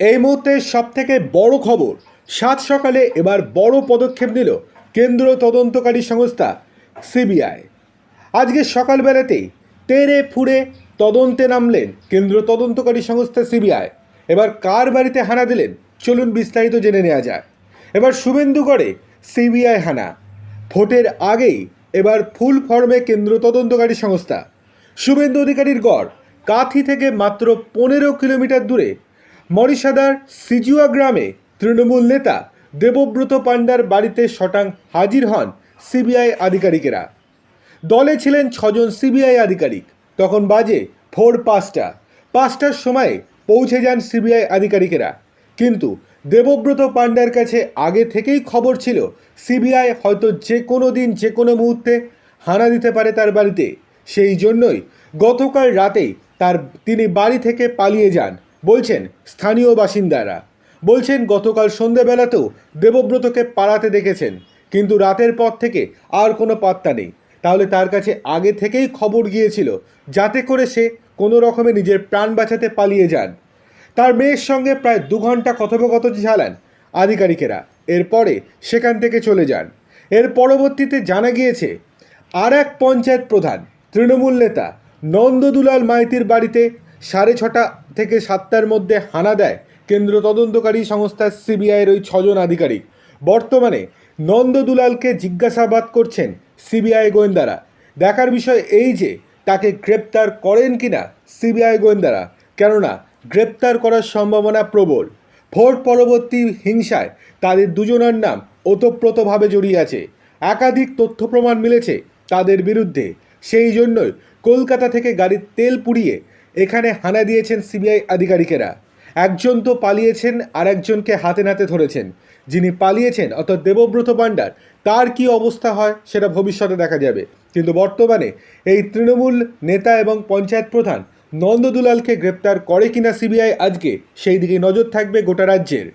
এই মুহূর্তে সব থেকে বড় খবর, সাত সকালে এবার বড় পদক্ষেপ নিল কেন্দ্র তদন্তকারী সংস্থা, সিবিআই। আজকে সকালবেলাতেই তেরে ফুড়ে তদন্তে নামলেন কেন্দ্র তদন্তকারী সংস্থা সিবিআই। এবার কার বাড়িতে হানা দিলেন, চলুন বিস্তারিত জেনে নেওয়া যায় এবার শুভেন্দুগড়ে সিবিআই হানা। ভোটের আগেই এবার ফুল ফর্মে কেন্দ্র তদন্তকারী সংস্থা। শুভেন্দু অধিকারীর গড় কাথি থেকে মাত্র পনেরো কিলোমিটার দূরে মরিশাদার সিজুয়া গ্রামে তৃণমূল নেতা দেবব্রত পাণ্ডার বাড়িতে শটাং হাজির হন সিবিআই আধিকারিকেরা। দলে ছিলেন ছজন সিবিআই আধিকারিক। তখন বাজে ভোর পাঁচটা। পাঁচটার সময় পৌঁছে যান সিবিআই আধিকারিকেরা। কিন্তু দেবব্রত পাণ্ডার কাছে আগে থেকেই খবর ছিল, সিবিআই হয়তো যে কোনো দিন, যে কোনো মুহূর্তে হানা দিতে পারে তার বাড়িতে। সেই জন্যই গতকাল রাতেই তার তিনি বাড়ি থেকে পালিয়ে যান। বলছেন স্থানীয় বাসিন্দারা। বলছেন, গতকাল সন্ধেবেলাতেও দেবব্রতকে পালাতে দেখেছেন, কিন্তু রাতের পর থেকে আর কোনো পাত্তা নেই। তাহলে তার কাছে আগে থেকেই খবর গিয়েছিল, যাতে করে সে কোনো রকমে নিজের প্রাণ বাঁচাতে পালিয়ে যান। তার মেয়ের সঙ্গে প্রায় দু ঘণ্টা কথোপকথন চালান আধিকারিকেরা। এরপরে সেখান থেকে চলে যান। এর পরবর্তীতে জানা গিয়েছে, আর এক পঞ্চায়েত প্রধান, তৃণমূল নেতা নন্দদুলাল মাইতির বাড়িতে সাড়ে ছটা থেকে সাতটার মধ্যে হানা দেয় কেন্দ্র তদন্তকারী সংস্থা সিবিআইয়ের ওই ছজন আধিকারিক। বর্তমানে নন্দ দুলালকে জিজ্ঞাসাবাদ করছেন সিবিআই গোয়েন্দারা। দেখার বিষয় এই যে তাকে গ্রেপ্তার করেন কিনা সিবিআই গোয়েন্দারা, কেননা গ্রেপ্তার করার সম্ভাবনা প্রবল। ভোট পরবর্তী হিংসায় তাদের দুজনের নাম ওতপ্রোতভাবে জড়িয়ে আছে। একাধিক তথ্য প্রমাণ মিলেছে তাদের বিরুদ্ধে। সেই জন্যই কলকাতা থেকে গাড়ির তেল পুড়িয়ে এখানে হানা দিয়েছেন সিবিআই আধিকারিকেরা। একজন তো পালিয়েছেন আর একজনকে হাতে নাতে ধরেছেন। যিনি পালিয়েছেন, অর্থাৎ দেবব্রত পাণ্ডার তার কি অবস্থা হয় সেটা ভবিষ্যতে দেখা যাবে। কিন্তু বর্তমানে এই তৃণমূল নেতা এবং পঞ্চায়েত প্রধান নন্দদুলালকে গ্রেপ্তার করে কিনা সিবিআই আজকে সেই দিকে নজর থাকবে গোটা রাজ্যের।